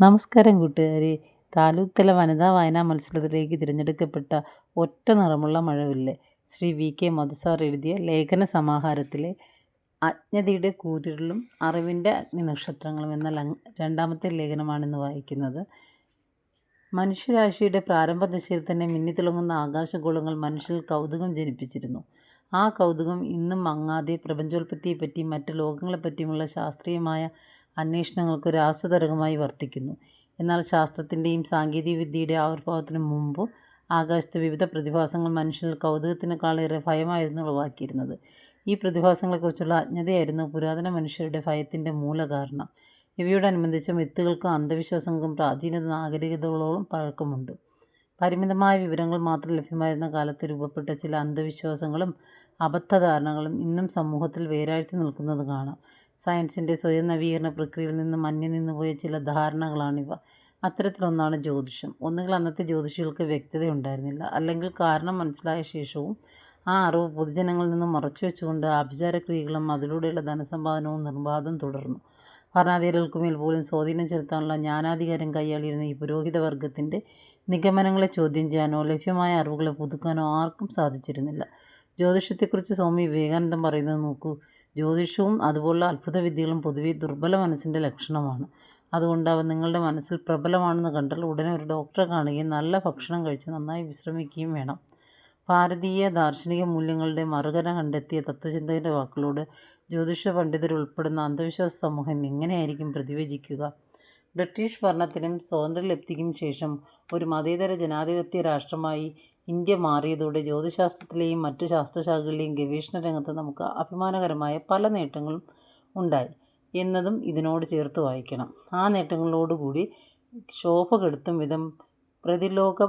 നമസ്കാരം കൂട്ടുകാരെ. താലൂക്ക് തല വനിതാ വായനാ മത്സരത്തിലേക്ക് തിരഞ്ഞെടുക്കപ്പെട്ട ഒറ്റ നിറമുള്ള മഴവില്ല് ശ്രീ വി കെ മധുസാർ എഴുതിയ ലേഖന സമാഹാരത്തിലെ അജ്ഞതയുടെ കൂരിരുളും അറിവിന്റെ അഗ്നിനക്ഷത്രങ്ങളും എന്ന രണ്ടാമത്തെ ലേഖനമാണിന്ന് വായിക്കുന്നത്. മനുഷ്യരാശിയുടെ പ്രാരംഭ ദശയിൽ തന്നെ മിന്നിത്തിളങ്ങുന്ന ആകാശഗോളങ്ങൾ മനുഷ്യൽ കൗതുകം ജനിപ്പിച്ചിരുന്നു. ആ കൗതുകം ഇന്നും മങ്ങാതെ പ്രപഞ്ചോൽപ്പത്തിയെപ്പറ്റി മറ്റ് ലോകങ്ങളെപ്പറ്റിയുമുള്ള ശാസ്ത്രീയമായ അന്വേഷണങ്ങൾക്ക് ഒരു ആസ്വതരകമായി വർത്തിക്കുന്നു. എന്നാൽ ശാസ്ത്രത്തിന്റെയും സാങ്കേതികവിദ്യയുടെ ആവിർഭാവത്തിനു മുമ്പ് ആകാശത്തെ വിവിധ പ്രതിഭാസങ്ങൾ മനുഷ്യരിൽ കൗതുകത്തിനേക്കാളേറെ ഭയമായിരുന്നു ഉളവാക്കിയിരുന്നത്. ഈ പ്രതിഭാസങ്ങളെക്കുറിച്ചുള്ള അജ്ഞതയായിരുന്നു പുരാതന മനുഷ്യരുടെ ഭയത്തിന്റെ മൂലകാരണം ഇവയോടനുബന്ധിച്ച് മിത്തുകൾക്കും അന്ധവിശ്വാസങ്ങൾക്കും പ്രാചീന നാഗരികതകളോളം പഴക്കമുണ്ട്. പരിമിതമായ വിവരങ്ങൾ മാത്രം ലഭ്യമായിരുന്ന കാലത്ത് രൂപപ്പെട്ട ചില അന്ധവിശ്വാസങ്ങളും അബദ്ധധാരണകളും ഇന്നും സമൂഹത്തിൽ വേരാഴ്ത്തി നിൽക്കുന്നത് കാണാം. സയൻസിന്റെ സ്വയം നവീകരണ പ്രക്രിയയിൽ നിന്ന് മഞ്ഞു നിന്നുപോയ ചില ധാരണകളാണിവ. അത്തരത്തിലൊന്നാണ് ജ്യോതിഷം. ഒന്നുകിൽ അന്നത്തെ ജ്യോതിഷികൾക്ക് വ്യക്തതയുണ്ടായിരുന്നില്ല. അല്ലെങ്കിൽ കാരണം മനസ്സിലായ ശേഷവും ആ അറിവ് പൊതുജനങ്ങളിൽ നിന്നും മറച്ചു വെച്ചുകൊണ്ട് ആഭിചാരക്രിയകളും അതിലൂടെയുള്ള ധനസമ്പാദനവും നിർബാധം തുടർന്നു. ഭരണാധികാരികൾക്കുമേൽ പോലും സ്വാധീനം ചെലുത്താനുള്ള ജ്ഞാനാധികാരം കൈയാളിയിരുന്ന ഈ പുരോഹിത വർഗത്തിന്റെ നിഗമനങ്ങളെ ചോദ്യം ചെയ്യാനോ ലഭ്യമായ അറിവുകളെ പുതുക്കാനോ ആർക്കും സാധിച്ചിരുന്നില്ല. ജ്യോതിഷത്തെക്കുറിച്ച് സ്വാമി വിവേകാനന്ദൻ പറയുന്നത് നോക്കൂ. ജ്യോതിഷവും അതുപോലുള്ള അത്ഭുത വിദ്യകളും പൊതുവെ ദുർബല മനസ്സിന്റെ ലക്ഷണമാണ്. അതുകൊണ്ട് അവ നിങ്ങളുടെ മനസ്സിൽ പ്രബലമാണെന്ന് കണ്ടാൽ ഉടനെ ഒരു ഡോക്ടറെ കാണുകയും നല്ല ഭക്ഷണം കഴിച്ച് നന്നായി വിശ്രമിക്കുകയും വേണം. ഭാരതീയ ദാർശനിക മൂല്യങ്ങളുടെ മറുകര കണ്ടെത്തിയ തത്വചിന്തകന്റെ വാക്കുകളോട് ജ്യോതിഷ പണ്ഡിതരുൾപ്പെടുന്ന അന്ധവിശ്വാസ സമൂഹം എങ്ങനെയായിരിക്കും പ്രതിവചിക്കുക? ബ്രിട്ടീഷ് ഭരണത്തിനും സ്വാതന്ത്ര്യലബ്ധിക്കും ശേഷം ഒരു മതേതര ജനാധിപത്യ രാഷ്ട്രമായി ഇന്ത്യ മാറിയതോടെ ജ്യോതിശാസ്ത്രത്തിലെയും മറ്റ് ശാസ്ത്രശാഖകളിലെയും ഗവേഷണ രംഗത്ത് നമുക്ക് അഭിമാനകരമായ പല നേട്ടങ്ങളും ഉണ്ടായി എന്നതും ഇതിനോട് ചേർത്ത് വായിക്കണം. ആ നേട്ടങ്ങളോടുകൂടി ശോഭ കെടുത്തും വിധം പ്രതിലോക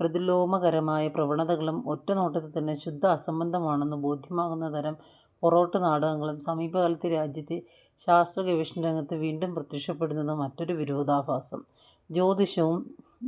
പ്രതിലോമകരമായ പ്രവണതകളും ഒറ്റനോട്ടത്തിൽ തന്നെ ശുദ്ധ അസംബന്ധമാണെന്ന് ബോധ്യമാകുന്ന തരം പൊറോട്ട് നാടകങ്ങളും സമീപകാലത്ത് രാജ്യത്തെ ശാസ്ത്ര ഗവേഷണ രംഗത്ത് വീണ്ടും പ്രത്യക്ഷപ്പെടുന്നത് മറ്റൊരു വിരോധാഭാസം. ജ്യോതിഷവും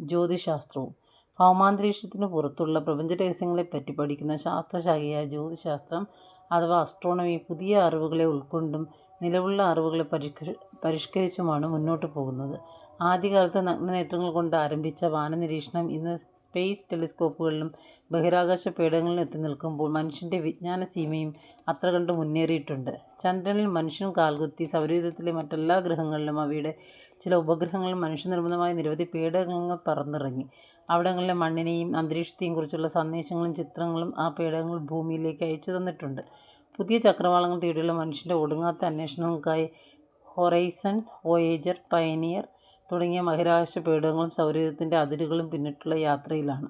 ജ്യോതിശാസ്ത്രവും ഭൗമാന്തരീക്ഷത്തിന് പുറത്തുള്ള പ്രപഞ്ചരഹസ്യങ്ങളെപ്പറ്റി പഠിക്കുന്ന ശാസ്ത്രശാഖയായ ജ്യോതിശാസ്ത്രം അഥവാ അസ്ട്രോണമി പുതിയ അറിവുകളെ ഉൾക്കൊണ്ടും നിലവിലുള്ള അറിവുകളെ പരിഷ്ക പരിഷ്കരിച്ചുമാണ് മുന്നോട്ട് പോകുന്നത്. ആദ്യകാലത്ത് നഗ്നനേത്രങ്ങൾ കൊണ്ട് ആരംഭിച്ച വാനനിരീക്ഷണം ഇന്ന് സ്പേസ് ടെലിസ്കോപ്പുകളിലും ബഹിരാകാശ പേടകങ്ങളിലും എത്തി നിൽക്കുമ്പോൾ മനുഷ്യന്റെ വിജ്ഞാന സീമയും അത്ര കണ്ട് മുന്നേറിയിട്ടുണ്ട്. ചന്ദ്രനിൽ മനുഷ്യൻ കാൽകുത്തി സൗരയുധത്തിലെ മറ്റെല്ലാ ഗ്രഹങ്ങളിലും അവയുടെ ചില ഉപഗ്രഹങ്ങളിൽ മനുഷ്യനിർമ്മിതമായ നിരവധി പേടകങ്ങൾ പറന്നിറങ്ങി. അവിടങ്ങളിലെ മണ്ണിനെയും അന്തരീക്ഷത്തെയും കുറിച്ചുള്ള സന്ദേശങ്ങളും ചിത്രങ്ങളും ആ പേടകങ്ങൾ ഭൂമിയിലേക്ക് അയച്ചു തന്നിട്ടുണ്ട്. പുതിയ ചക്രവാളങ്ങൾ തേടിയുള്ള മനുഷ്യന്റെ ഒടുങ്ങാത്ത അന്വേഷണങ്ങൾക്കായി ഹൊറൈസൺ വോയേജർ പയനിയർ തുടങ്ങിയ ബഹിരാകാശ പേടകങ്ങളും സൗരയൂഥത്തിന്റെ അതിരുകളും പിന്നിട്ടുള്ള യാത്രയിലാണ്.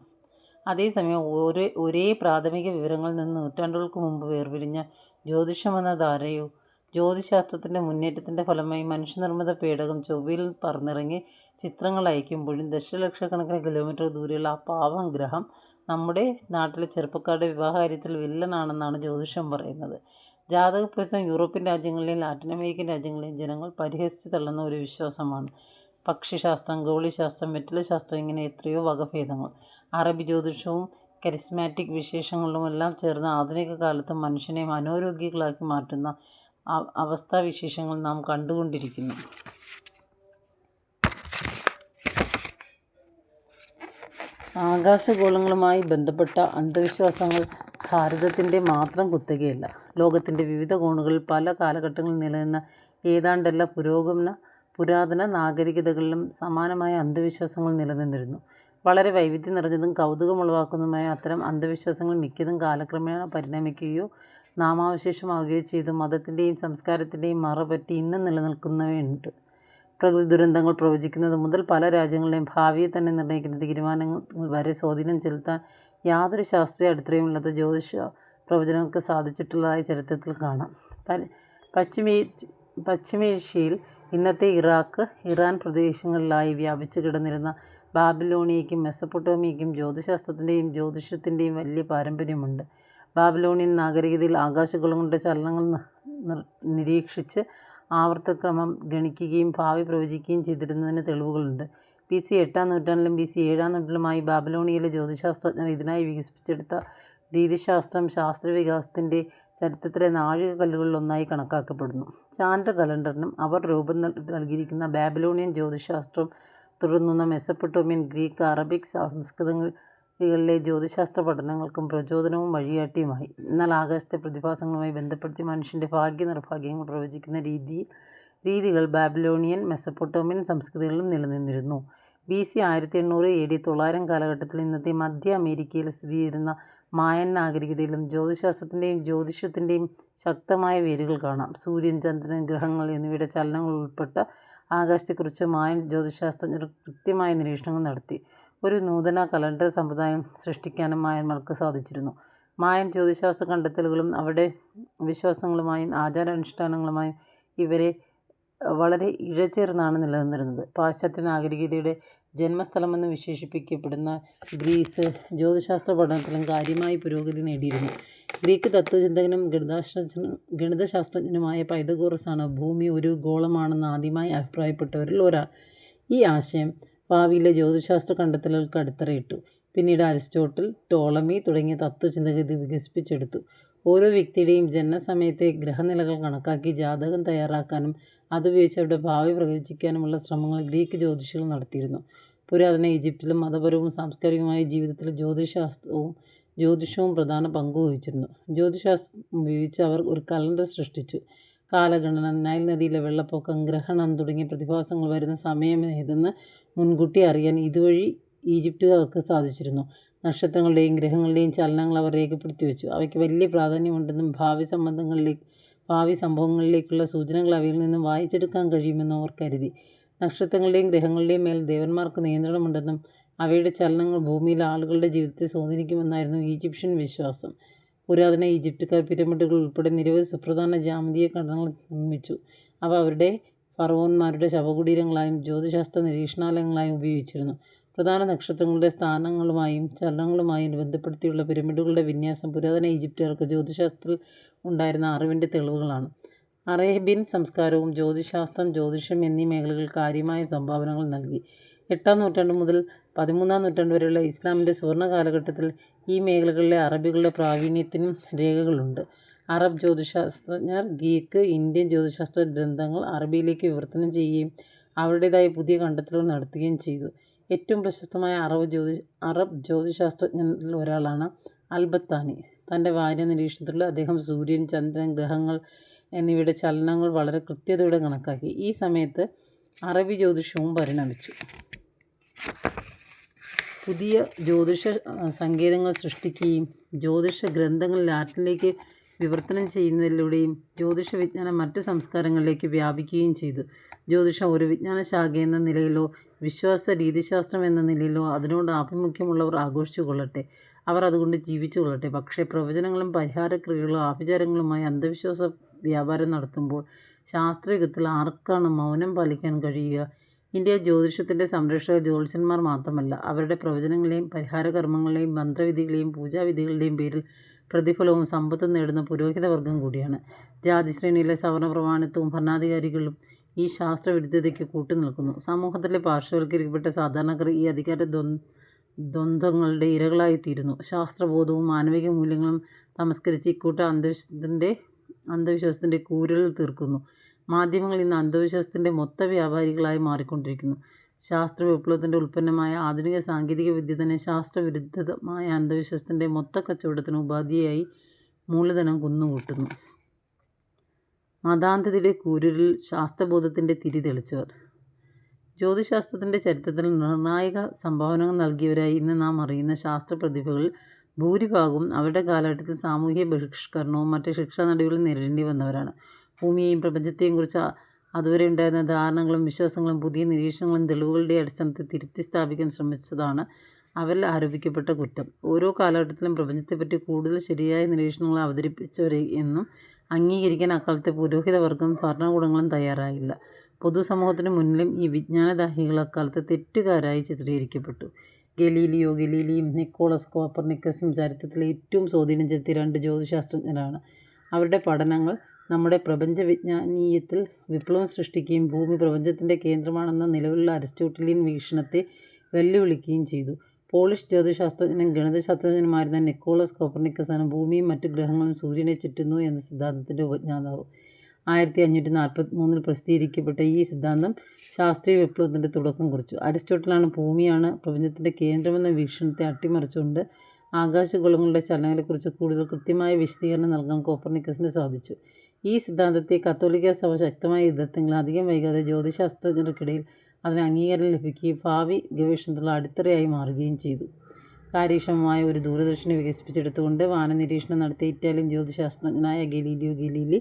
അതേസമയം ഒരേ ഒരേ പ്രാഥമിക വിവരങ്ങളിൽ നിന്ന് നൂറ്റാണ്ടുകൾക്ക് മുമ്പ് വേർപിരിഞ്ഞ ജ്യോതിഷമെന്ന ധാരയോ ജ്യോതിശാസ്ത്രത്തിന്റെ മുന്നേറ്റത്തിന്റെ ഫലമായി മനുഷ്യനിർമ്മിത പേടകം ചൊവ്വയിൽ പറന്നിറങ്ങി ചിത്രങ്ങൾ അയക്കുമ്പോഴും ദശലക്ഷക്കണക്കിന് കിലോമീറ്റർ ദൂരെയുള്ള ആ പാവം ഗ്രഹം നമ്മുടെ നാട്ടിലെ ചെറുപ്പക്കാരുടെ വിവാഹകാര്യത്തിൽ വില്ലനാണെന്നാണ് ജ്യോതിഷം പറയുന്നത്. ജാതകപ്പൊരുത്തം യൂറോപ്യൻ രാജ്യങ്ങളിലെയും ലാറ്റിൻ അമേരിക്കൻ രാജ്യങ്ങളിലെയും ജനങ്ങൾ പരിഹസിച്ച് തള്ളുന്ന ഒരു വിശ്വാസമാണ്. പക്ഷിശാസ്ത്രം ഗോളിശാസ്ത്രം വെറ്റിലശാസ്ത്രം ഇങ്ങനെ എത്രയോ വകഭേദങ്ങൾ. അറബി ജ്യോതിഷവും കരിസ്മാറ്റിക് വിശേഷങ്ങളുമെല്ലാം ചേർന്ന് ആധുനിക കാലത്ത് മനുഷ്യനെ മനോരോഗികളാക്കി മാറ്റുന്ന അവസ്ഥാവിശേഷങ്ങൾ നാം കണ്ടുകൊണ്ടിരിക്കുന്നു. ആകാശഗോളങ്ങളുമായി ബന്ധപ്പെട്ട അന്ധവിശ്വാസങ്ങൾ ഭാരതത്തിന്റെ മാത്രം കുത്തകയല്ല. ലോകത്തിന്റെ വിവിധ കോണുകളിൽ പല കാലഘട്ടങ്ങളിൽ നിലനിന്ന ഏതാണ്ടെല്ലാം പുരോഗമന പുരാതന നാഗരികതകളിലും സമാനമായ അന്ധവിശ്വാസങ്ങൾ നിലനിന്നിരുന്നു. വളരെ വൈവിധ്യം നിറഞ്ഞതും കൗതുകമുളവാക്കുന്നതുമായ അത്തരം അന്ധവിശ്വാസങ്ങൾ മിക്കതും കാലക്രമേണ പരിണമിക്കുകയോ നാമാവശേഷമാവുകയോ ചെയ്തു. മതത്തിന്റെയും സംസ്കാരത്തിന്റെയും മറപറ്റി ഇന്നും നിലനിൽക്കുന്നവയുണ്ട്. പ്രകൃതി ദുരന്തങ്ങൾ പ്രവചിക്കുന്നത് മുതൽ പല രാജ്യങ്ങളുടെയും ഭാവിയെ തന്നെ നിർണയിക്കുന്ന തീരുമാനങ്ങൾ വരെ സ്വാധീനം ചെലുത്താൻ യാതൊരു ശാസ്ത്രീയ അടിത്തറയുമില്ലാത്ത ജ്യോതിഷ പ്രവചനങ്ങൾക്ക് സാധിച്ചിട്ടുള്ളതായി ചരിത്രത്തിൽ കാണാം. പശ്ചിമേ പശ്ചിമേഷ്യയിൽ ഇന്നത്തെ ഇറാഖ് ഇറാൻ പ്രദേശങ്ങളിലായി വ്യാപിച്ചു കിടന്നിരുന്ന ബാബിലോണിയയ്ക്കും മെസ്സപ്പൊട്ടോമിയയ്ക്കും ജ്യോതിശാസ്ത്രത്തിന്റെയും ജ്യോതിഷത്തിന്റെയും വലിയ പാരമ്പര്യമുണ്ട്. ബാബിലോണിയൻ നാഗരികതയിൽ ആകാശഗോളങ്ങളുടെ ചലനങ്ങൾ നിരീക്ഷിച്ച് ആവർത്തക്രമം ഗണിക്കുകയും ഭാവി പ്രവചിക്കുകയും ചെയ്തിരുന്നതിന് തെളിവുകളുണ്ട്. ബി സി എട്ടാം നൂറ്റാണ്ടിലും ബി സി ഏഴാം നൂറ്റാണ്ടിലുമായി ബാബിലോണിയയിലെ ജ്യോതിശാസ്ത്രജ്ഞർ ഇതിനായി വികസിപ്പിച്ചെടുത്ത രീതിശാസ്ത്രം ശാസ്ത്രവികാസത്തിന്റെ ചരിത്രത്തിലെ നാഴികക്കല്ലുകളിലൊന്നായി കണക്കാക്കപ്പെടുന്നു. ചാന്ദ്ര കലണ്ടറിനും അവർ രൂപം നൽകിയിരിക്കുന്ന ബാബിലോണിയൻ ജ്യോതിശാസ്ത്രവും തുടർന്നുവന്ന മെസൊപ്പൊട്ടേമിയൻ, ഗ്രീക്ക്, അറബിക് സംസ്കൃതങ്ങളിലെ ജ്യോതിശാസ്ത്ര പഠനങ്ങൾക്കും പ്രചോദനവും വഴിയാട്ടിയുമായി എന്നാൽ ആകാശത്തെ പ്രതിഭാസങ്ങളുമായി ബന്ധപ്പെടുത്തി മനുഷ്യന്റെ ഭാഗ്യ-നിർഭാഗ്യങ്ങൾ പ്രവചിക്കുന്ന രീതികൾ ബാബിലോണിയൻ, മെസൊപ്പൊട്ടേമിയൻ സംസ്കൃതികളിലും നിലനിന്നിരുന്നു. ബി. സി. ആയിരത്തിഎണ്ണൂറ് എ. ഡി. തൊള്ളായിരം കാലഘട്ടത്തിൽ ഇന്നത്തെ മധ്യ അമേരിക്കയിൽ സ്ഥിതിചെയ്തിരുന്ന മായൻ നാഗരികതയിലും ജ്യോതിശാസ്ത്രത്തിന്റെയും ജ്യോതിഷത്തിന്റെയും ശക്തമായ വേരുകൾ കാണാം. സൂര്യൻ, ചന്ദ്രൻ, ഗ്രഹങ്ങൾ എന്നിവയുടെ ചലനങ്ങൾ ഉൾപ്പെട്ട ആകാശത്തെക്കുറിച്ച് മായൻ ജ്യോതിശാസ്ത്രജ്ഞർ കൃത്യമായ നിരീക്ഷണങ്ങൾ നടത്തി. ഒരു നൂതന കലണ്ടർ സമ്പ്രദായം സൃഷ്ടിക്കാനും മായന്മാർക്ക് സാധിച്ചിരുന്നു. മായൻ ജ്യോതിശാസ്ത്ര കണ്ടെത്തലുകളും അവരുടെ വിശ്വാസങ്ങളുമായും ആചാരാനുഷ്ഠാനങ്ങളുമായും ഇവരെ വളരെ ഇഴചേർന്നാണ് നിലനിന്നിരുന്നത്. പാശ്ചാത്യ നാഗരികതയുടെ ജന്മസ്ഥലമെന്ന് വിശേഷിപ്പിക്കപ്പെടുന്ന ഗ്രീസ് ജ്യോതിശാസ്ത്ര പഠനത്തിലും കാര്യമായ പുരോഗതി നേടിയിരുന്നു. ഗ്രീക്ക് തത്വചിന്തകനും തത്ത്വചിന്തകനും ഗണിതശാസ്ത്രജ്ഞനുമായ പൈതഗോറസാണ് ഭൂമി ഒരു ഗോളമാണെന്ന് ആദ്യമായി അഭിപ്രായപ്പെട്ടവരിൽ ഒരാൾ. ഈ ആശയം ഭാവിയിലെ ജ്യോതിശാസ്ത്ര കണ്ടെത്തലുകൾക്ക് അടിത്തറയിട്ടു. പിന്നീട് അരിസ്റ്റോട്ടിൽ, ടോളമി തുടങ്ങിയ തത്വചിന്തഗതി വികസിപ്പിച്ചെടുത്തു. ഓരോ വ്യക്തിയുടെയും ജനനസമയത്തെ ഗ്രഹനിലകൾ കണക്കാക്കി ജാതകം തയ്യാറാക്കാനും അതുപയോഗിച്ച് അവരുടെ ഭാവി പ്രവചിക്കാനുമുള്ള ശ്രമങ്ങൾ ഗ്രീക്ക് ജ്യോതിഷികൾ നടത്തിയിരുന്നു. പുരാതന ഈജിപ്തിലും മതപരവും സാംസ്കാരികവുമായ ജീവിതത്തിൽ ജ്യോതിശാസ്ത്രവും ജ്യോതിഷവും പ്രധാന പങ്കുവഹിച്ചിരുന്നു. ജ്യോതിശാസ്ത്രം ഉപയോഗിച്ച് അവർ ഒരു കലണ്ടർ സൃഷ്ടിച്ചു. കാലഗണന, നൈൽ നദിയിലെ വെള്ളപ്പൊക്കം, ഗ്രഹണം തുടങ്ങിയ പ്രതിഭാസങ്ങൾ വരുന്ന സമയമേതെന്ന് മുൻകൂട്ടി അറിയാൻ ഇതുവഴി ഈജിപ്തുകാർക്ക് സാധിച്ചിരുന്നു. നക്ഷത്രങ്ങളുടെയും ഗ്രഹങ്ങളുടെയും ചലനങ്ങൾ അവർ രേഖപ്പെടുത്തി വെച്ചു അവയ്ക്ക് വലിയ പ്രാധാന്യമുണ്ടെന്നും ഭാവി സംബന്ധങ്ങളിലേക്ക് ഭാവി സംഭവങ്ങളിലേക്കുള്ള സൂചനകൾ അവയിൽ നിന്നും വായിച്ചെടുക്കാൻ കഴിയുമെന്നും അവർ കരുതി. നക്ഷത്രങ്ങളുടെയും ഗ്രഹങ്ങളുടെയും മേൽ ദേവന്മാർക്ക് നിയന്ത്രണമുണ്ടെന്നും അവയുടെ ചലനങ്ങൾ ഭൂമിയിലെ ആളുകളുടെ ജീവിതത്തെ സ്വാധീനിക്കുമെന്നായിരുന്നു ഈജിപ്ഷ്യൻ വിശ്വാസം. പുരാതന ഈജിപ്തുകാർ പിരമിഡുകൾ ഉൾപ്പെടെ നിരവധി സുപ്രധാന ജാമതീയ ഘടനകൾ നിർമ്മിച്ചു. അവ അവരുടെ ഫറവോന്മാരുടെ ശവകുടീരങ്ങളായും ജ്യോതിശാസ്ത്ര നിരീക്ഷണാലയങ്ങളായും ഉപയോഗിച്ചിരുന്നു. പ്രധാന നക്ഷത്രങ്ങളുടെ സ്ഥാനങ്ങളുമായും ചലനങ്ങളുമായും ബന്ധപ്പെടുത്തിയുള്ള പിരമിഡുകളുടെ വിന്യാസം പുരാതന ഈജിപ്തുകാർക്ക് ജ്യോതിശാസ്ത്രത്തിൽ ഉണ്ടായിരുന്ന അറിവിന്റെ തെളിവുകളാണ്. അറേബ്യൻ സംസ്കാരവും ജ്യോതിശാസ്ത്രം, ജ്യോതിഷം എന്നീ മേഖലകളിൽ കാര്യമായ സംഭാവനകൾ നൽകി. എട്ടാം നൂറ്റാണ്ട് മുതൽ പതിമൂന്നാം നൂറ്റാണ്ട് വരെയുള്ള ഇസ്ലാമിന്റെ സുവർണ കാലഘട്ടത്തിൽ ഈ മേഖലകളിലെ അറബികളുടെ പ്രാവീണ്യത്തിനും രേഖകളുണ്ട്. അറബ് ജ്യോതിശാസ്ത്രജ്ഞർ ഗ്രീക്ക്, ഇന്ത്യൻ ജ്യോതിശാസ്ത്ര ഗ്രന്ഥങ്ങൾ അറബിയിലേക്ക് വിവർത്തനം ചെയ്യുകയും അവരുടേതായ പുതിയ കണ്ടെത്തലുകൾ നടത്തുകയും ചെയ്തു. ഏറ്റവും പ്രശസ്തമായ അറബ് ജ്യോതി അറബ് ജ്യോതിശാസ്ത്രജ്ഞരിൽ ഒരാളാണ് അൽബത്താനി തന്റെ ഭാര്യ നിരീക്ഷണത്തിലൂടെ അദ്ദേഹം സൂര്യൻ, ചന്ദ്രൻ, ഗ്രഹങ്ങൾ എന്നിവയുടെ ചലനങ്ങൾ വളരെ കൃത്യതയോടെ കണക്കാക്കി. ഈ സമയത്ത് അറബി ജ്യോതിഷവും പരിണമിച്ചു. പുതിയ ജ്യോതിഷ സങ്കേതങ്ങൾ സൃഷ്ടിക്കുകയും ജ്യോതിഷ ഗ്രന്ഥങ്ങൾ ലാറ്റിനിലേക്ക് വിവർത്തനം ചെയ്യുന്നതിലൂടെയും ജ്യോതിഷ വിജ്ഞാനം മറ്റ് സംസ്കാരങ്ങളിലേക്ക് വ്യാപിക്കുകയും ചെയ്തു. ജ്യോതിഷം ഒരു വിജ്ഞാന ശാഖ വിജ്ഞാനശാഖയെന്ന നിലയിലോ വിശ്വാസ-രീതിശാസ്ത്രം എന്ന നിലയിലോ അതിനോട് ആഭിമുഖ്യമുള്ളവർ ആഘോഷിച്ചു കൊള്ളട്ടെ അവർ അതുകൊണ്ട് ജീവിച്ചു കൊള്ളട്ടെ പക്ഷേ പ്രവചനങ്ങളും പരിഹാരക്രിയകളും ആഭിചാരങ്ങളുമായി അന്ധവിശ്വാസ വ്യാപാരം നടത്തുമ്പോൾ ശാസ്ത്രയുഗത്തിൽ ആർക്കാണ് മൗനം പാലിക്കാൻ കഴിയുക? ഇന്ത്യ ജ്യോതിഷത്തിന്റെ സംരക്ഷക ജ്യോത്സ്യന്മാർ മാത്രമല്ല, അവരുടെ പ്രവചനങ്ങളെയും പരിഹാരകർമ്മങ്ങളെയും മന്ത്രവിധികളെയും പൂജാവിധികളുടെയും പേരിൽ പ്രതിഫലവും സമ്പത്തും നേടുന്ന പുരോഹിതവർഗം കൂടിയാണ്. ജാതി ജാതിശ്രേണിയിലെ സവർണപ്രമാണിത്വവും ഭരണാധികാരികളും ഈ ശാസ്ത്രവിരുദ്ധതയ്ക്ക് കൂട്ടുനിൽക്കുന്നു. സമൂഹത്തിലെ പാർശ്വവൽക്കരിക്കപ്പെട്ട സാധാരണക്കാർ ഈ അധികാര ദ്വന്ദ്വങ്ങളുടെ ഇരകളായിത്തീരുന്നു. ശാസ്ത്രബോധവും മാനവിക മൂല്യങ്ങളും തമസ്കരിച്ച് ഇക്കൂട്ടർ അന്ധവിശ്വാസത്തിന്റെ കൂരൽ തീർക്കുന്നു. മാധ്യമങ്ങൾ ഇന്ന് അന്ധവിശ്വാസത്തിന്റെ മൊത്തവ്യാപാരികളായി മാറിക്കൊണ്ടിരിക്കുന്നു. ശാസ്ത്ര ശാസ്ത്രവിപ്ലവത്തിന്റെ ഉൽപ്പന്നമായ ആധുനിക സാങ്കേതികവിദ്യ തന്നെ ശാസ്ത്രവിരുദ്ധമായ അന്ധവിശ്വാസത്തിന്റെ മൊത്തക്കച്ചവടത്തിന് ഉപാധിയായി മൂലധനം കുന്നുകൂട്ടുന്നു. മതാന്ധതയുടെ കൂരിരുളിൽ ശാസ്ത്രബോധത്തിന്റെ തിരി തെളിച്ചവർ. ജ്യോതിശാസ്ത്രത്തിന്റെ ചരിത്രത്തിൽ നിർണായക സംഭാവനകൾ നൽകിയവരായി ഇന്ന് നാം അറിയുന്ന ശാസ്ത്രപ്രതിഭകളിൽ ഭൂരിഭാഗവും അവരുടെ കാലഘട്ടത്തിൽ സാമൂഹിക ബഹിഷ്കരണവും മറ്റ് ശിക്ഷാ നടപടികളും നേരിടേണ്ടി വന്നവരാണ് ഭൂമിയെയും പ്രപഞ്ചത്തെയും കുറിച്ച് അതുവരെ ഉണ്ടായിരുന്ന ധാരണകളും വിശ്വാസങ്ങളും പുതിയ നിരീക്ഷണങ്ങളും തെളിവുകളുടെ അടിസ്ഥാനത്തിൽ തിരുത്തി സ്ഥാപിക്കാൻ ശ്രമിച്ചതാണ് അവരിൽ ആരോപിക്കപ്പെട്ട കുറ്റം. ഓരോ കാലഘട്ടത്തിലും പ്രപഞ്ചത്തെപ്പറ്റി കൂടുതൽ ശരിയായ നിരീക്ഷണങ്ങൾ അവതരിപ്പിച്ചവരെയെന്നും അംഗീകരിക്കാൻ അക്കാലത്തെ പുരോഹിതവർഗം ഭരണകൂടങ്ങളും തയ്യാറായില്ല. പൊതുസമൂഹത്തിന് മുന്നിലും ഈ വിജ്ഞാനദാഹികൾ അക്കാലത്ത് തെറ്റുകാരായി ചിത്രീകരിക്കപ്പെട്ടു. ഗലീലിയോ ഗലീലിയും നിക്കോളസ് കോപ്പർനിക്കസും ചരിത്രത്തിൽ ഏറ്റവും സ്വാധീനം ചെലുത്തിയ രണ്ട് ജ്യോതിശാസ്ത്രജ്ഞരാണ്. അവരുടെ പഠനങ്ങൾ നമ്മുടെ പ്രപഞ്ച വിജ്ഞാനീയത്തിൽ വിപ്ലവം സൃഷ്ടിക്കുകയും ഭൂമി പ്രപഞ്ചത്തിന്റെ കേന്ദ്രമാണെന്ന നിലവിലുള്ള അരിസ്റ്റോട്ടിലിയൻ വീക്ഷണത്തെ വെല്ലുവിളിക്കുകയും ചെയ്തു. പോളിഷ് ജ്യോതിശാസ്ത്രജ്ഞനും ഗണിതശാസ്ത്രജ്ഞനുമായിരുന്ന നിക്കോളസ് കോപ്പർനിക്കസാണ് ഭൂമിയും മറ്റു ഗ്രഹങ്ങളും സൂര്യനെ ചുറ്റുന്നു എന്ന സിദ്ധാന്തത്തിന്റെ ഉപജ്ഞാതാവ്. ആയിരത്തി അഞ്ഞൂറ്റി നാൽപ്പത്തി മൂന്നിൽ പ്രസിദ്ധീകരിക്കപ്പെട്ട ഈ സിദ്ധാന്തം ശാസ്ത്രീയ വിപ്ലവത്തിന്റെ തുടക്കം കുറിച്ചു. അരിസ്റ്റോട്ടിലാണ് ഭൂമിയാണ് പ്രപഞ്ചത്തിന്റെ കേന്ദ്രമെന്ന വീക്ഷണത്തെ അട്ടിമറിച്ചുകൊണ്ട് ആകാശഗോളങ്ങളുടെ ചലനങ്ങളെക്കുറിച്ച് കൂടുതൽ കൃത്യമായ വിശദീകരണം നൽകാൻ കോപ്പർനിക്കസിന് സാധിച്ചു. ഈ സിദ്ധാന്തത്തെ കത്തോലിക്ക സഭ ശക്തമായി എതിർത്തെങ്കിലും അധികം വൈകാതെ ജ്യോതിശാസ്ത്രജ്ഞർക്കിടയിൽ അതിന് അംഗീകാരം ലഭിക്കുകയും ഭാവി ഗവേഷണത്തിനുള്ള അടിത്തറയായി മാറുകയും ചെയ്തു. കാര്യക്ഷമമായ ഒരു ദൂരദർശിനി വികസിപ്പിച്ചെടുത്തുകൊണ്ട് വാനനിരീക്ഷണം നടത്തിയ ഇറ്റാലിയൻ ജ്യോതിശാസ്ത്രജ്ഞനായ ഗലീലിയോ ഗലീലി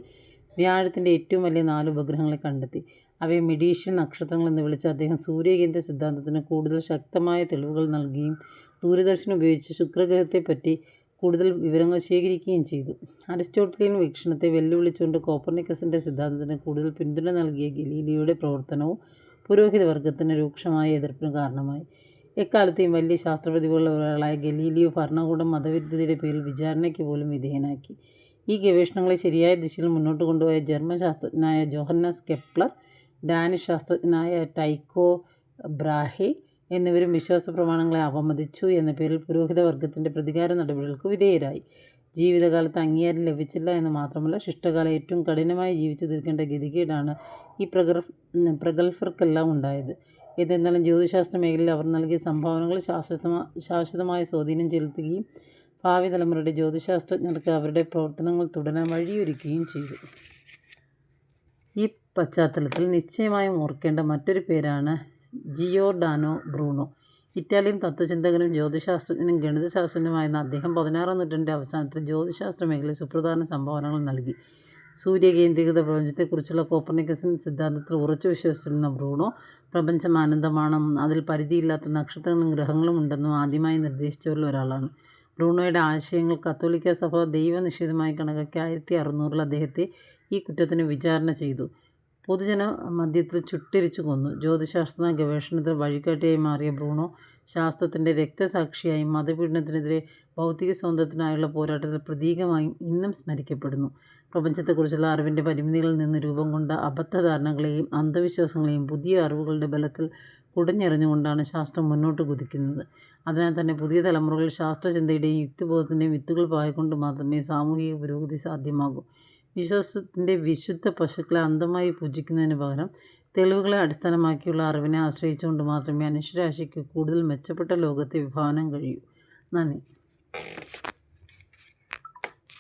വ്യാഴത്തിന്റെ ഏറ്റവും വലിയ നാല് ഉപഗ്രഹങ്ങളെ കണ്ടെത്തി. അവയെ മെഡീഷ്യൻ നക്ഷത്രങ്ങൾ എന്ന് വിളിച്ച അദ്ദേഹം സൂര്യകേന്ദ്ര സിദ്ധാന്തത്തിന് കൂടുതൽ ശക്തമായ തെളിവുകൾ നൽകുകയും ദൂരദർശിനി ഉപയോഗിച്ച് ശുക്രഗ്രഹത്തെപ്പറ്റി കൂടുതൽ വിവരങ്ങൾ ശേഖരിക്കുകയും ചെയ്തു. അരിസ്റ്റോട്ടലിയൻ വീക്ഷണത്തെ വെല്ലുവിളിച്ചുകൊണ്ട് കോപ്പർണിക്കസിന്റെ സിദ്ധാന്തത്തിന് കൂടുതൽ പിന്തുണ നൽകിയ ഗലീലിയുടെ പ്രവർത്തനവും പുരോഹിതവർഗത്തിന് രൂക്ഷമായ എതിർപ്പിന് കാരണമായി. എക്കാലത്തെയും വലിയ ശാസ്ത്രപ്രതിഭകളിൽ ഒരാളായ ഗലീലിയോ ഭരണകൂടം മതവിരുദ്ധതയുടെ പേരിൽ വിചാരണയ്ക്ക് പോലും വിധേയനാക്കി. ഈ ഗവേഷണങ്ങളെ ശരിയായ ദിശയിൽ മുന്നോട്ട് കൊണ്ടുപോയ ജർമ്മൻ ശാസ്ത്രജ്ഞനായ ജോഹന്നസ് കെപ്ലർ, ഡാനിഷ് ശാസ്ത്രജ്ഞനായ ടൈക്കോ ബ്രാഹെ എന്നിവരും വിശ്വാസ പ്രമാണങ്ങളെ അവമതിച്ചു എന്ന പേരിൽ പുരോഹിതവർഗത്തിന്റെ പ്രതികാര നടപടികൾക്ക് വിധേയരായി. ജീവിതകാലത്ത് അംഗീകാരം ലഭിച്ചില്ല എന്ന് മാത്രമല്ല, ശിഷ്ടകാലം ഏറ്റവും കഠിനമായി ജീവിച്ചു തീർക്കേണ്ട ഗതികേടാണ് ഈ പ്രഗല്ഭർക്കെല്ലാം ഉണ്ടായത്. ഏതെന്നാലും ജ്യോതിശാസ്ത്ര മേഖലയിൽ അവർ നൽകിയ സംഭാവനകൾ ശാശ്വതമായ സ്വാധീനം ചെലുത്തുകയും ഭാവി തലമുറയുടെ ജ്യോതിശാസ്ത്രജ്ഞർക്ക് അവരുടെ പ്രവർത്തനങ്ങൾ തുടരാൻ വഴിയൊരുക്കുകയും ചെയ്തു. ഈ പശ്ചാത്തലത്തിൽ നിശ്ചയമായും ഓർക്കേണ്ട മറ്റൊരു പേരാണ് ജിയോർഡാനോ ബ്രൂണോ. ഇറ്റാലിയൻ തത്വചിന്തകനും ജ്യോതിശാസ്ത്രജ്ഞനും ഗണിതശാസ്ത്രജ്ഞനുമായിരുന്ന അദ്ദേഹം പതിനാറാം നൂറ്റാണ്ടിന്റെ അവസാനത്തിൽ ജ്യോതിശാസ്ത്ര മേഖലയിൽ സുപ്രധാന സംഭാവനകൾ നൽകി. സൂര്യകേന്ദ്രീകൃത പ്രപഞ്ചത്തെക്കുറിച്ചുള്ള കോപ്പർണിക്കസൻ സിദ്ധാന്തത്തിൽ ഉറച്ചു വിശ്വസിച്ചിരുന്ന ബ്രൂണോ, പ്രപഞ്ചം ആനന്ദമാണ് അതിൽ പരിധിയില്ലാത്ത നക്ഷത്രങ്ങളും ഗ്രഹങ്ങളും ഉണ്ടെന്നും ആദ്യമായി നിർദ്ദേശിച്ചവരിൽ ഒരാളാണ്. ബ്രൂണോയുടെ ആശയങ്ങൾ കത്തോലിക്ക സഭ ദൈവനിഷേധമായി കണക്കാക്കി ആയിരത്തി അറുന്നൂറിൽ അദ്ദേഹത്തെ ഈ കുറ്റത്തിന് വിചാരണ ചെയ്തു. പൊതുജനമധ്യത്തിൽ ചുട്ടെരിച്ചു കൊന്നു. ജ്യോതിശാസ്ത്ര ഗവേഷണത്തിൽ വഴികാട്ടിയായി മാറിയ ബ്രൂണോ, ശാസ്ത്രത്തിന്റെ രക്തസാക്ഷിയായും മതപീഡനത്തിനെതിരെ ഭൗതിക സ്വാതന്ത്ര്യത്തിനായുള്ള പോരാട്ടത്തിൽ പ്രതീകമായും ഇന്നും സ്മരിക്കപ്പെടുന്നു. പ്രപഞ്ചത്തെക്കുറിച്ചുള്ള അറിവിന്റെ പരിമിതികളിൽ നിന്ന് രൂപം കൊണ്ട അബദ്ധധാരണകളെയും അന്ധവിശ്വാസങ്ങളെയും പുതിയ അറിവുകളുടെ ബലത്തിൽ കുടഞ്ഞെറിഞ്ഞുകൊണ്ടാണ് ശാസ്ത്രം മുന്നോട്ട് കുതിക്കുന്നത്. അതിനാൽ തന്നെ പുതിയ തലമുറകളിൽ ശാസ്ത്രചിന്തയുടെയും യുക്തിബോധത്തിന്റെയും വിത്തുകൾ പായിക്കൊണ്ട് മാത്രമേ സാമൂഹിക പുരോഗതി സാധ്യമാകൂ. വിശ്വാസത്തിന്റെ വിശുദ്ധ പശുക്കളെ അന്ധമായി പൂജിക്കുന്നതിന് പകരം തെളിവുകളെ അടിസ്ഥാനമാക്കിയുള്ള അറിവിനെ ആശ്രയിച്ചുകൊണ്ട് മാത്രമേ മനുഷ്യരാശിക്ക് കൂടുതൽ മെച്ചപ്പെട്ട ലോകത്തെ വിഭാവനം കഴിയൂ. നന്ദി.